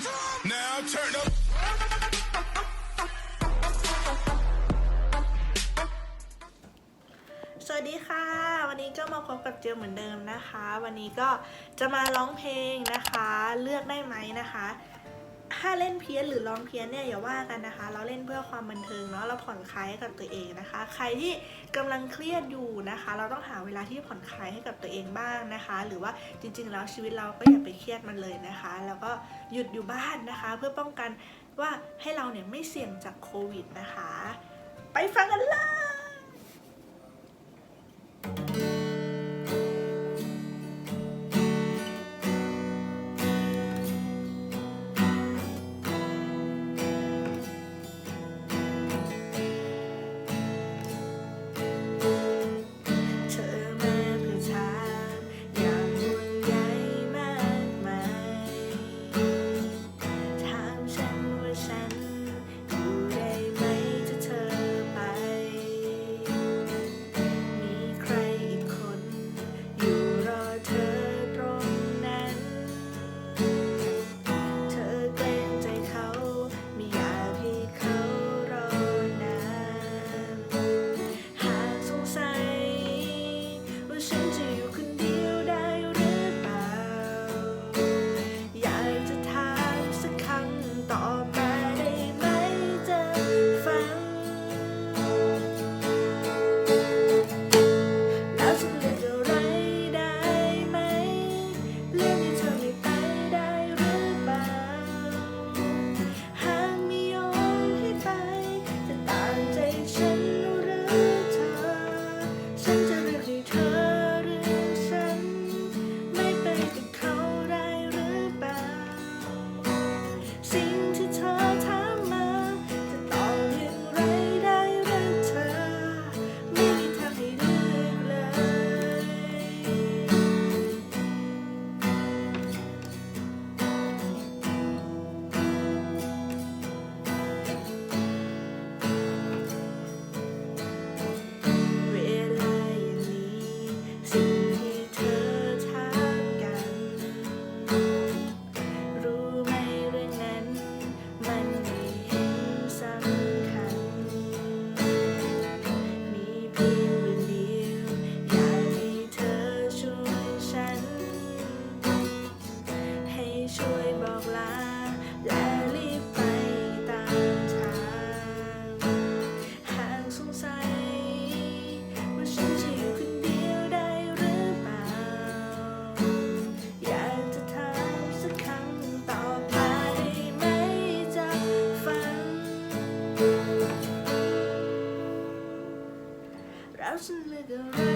Now turn up. สวัสดีค่ะ วันนี้ก็มาพบกับเจลเหมือนเดิมนะคะ วันนี้ก็จะมาร้องเพลงนะคะ เลือกได้ไหมนะคะ ถ้าเล่นเพี้ยนหรือร้องเพี้ยนเนี่ยอย่าว่ากันนะคะ เราเล่นเพื่อความบันเทิงเนาะเราผ่อนคลายให้กับตัวเองนะคะ ใครที่กำลังเครียดอยู่นะคะ เราต้องหาเวลาที่ผ่อนคลายให้กับตัวเองบ้างนะคะ หรือว่าจริง ๆ แล้วชีวิตเราก็อย่าไปเครียดมันเลยนะคะ แล้วก็หยุดอยู่บ้านนะคะ เพื่อป้องกันว่าให้เราเนี่ยไม่เสี่ยงจากโควิดนะคะ ไปฟังกันเลย เ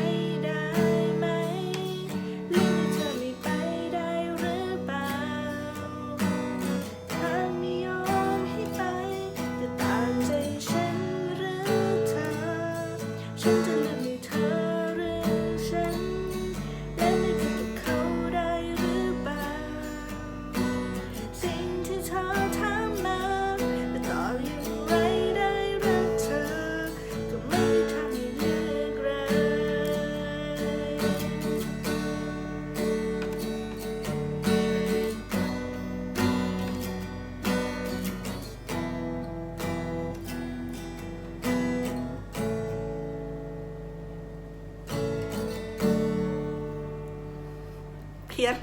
เพี้ยน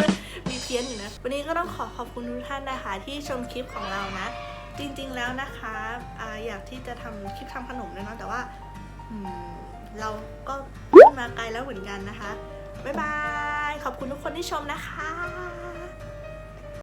มีเพี้ยนอยู่นะ วันนี้ก็ต้องขอขอบคุณทุกท่านนะคะ ที่ชมคลิปของเรานะ จริงๆแล้วนะคะออยากที่จะทำคลิปทำขนมด้วยเนาะแต่ว่าเราก็ขึ้นมาไกลแล้วเหมือนกันนะคะบ๊ายบายขอบคุณทุกคนที่ชมนะคะ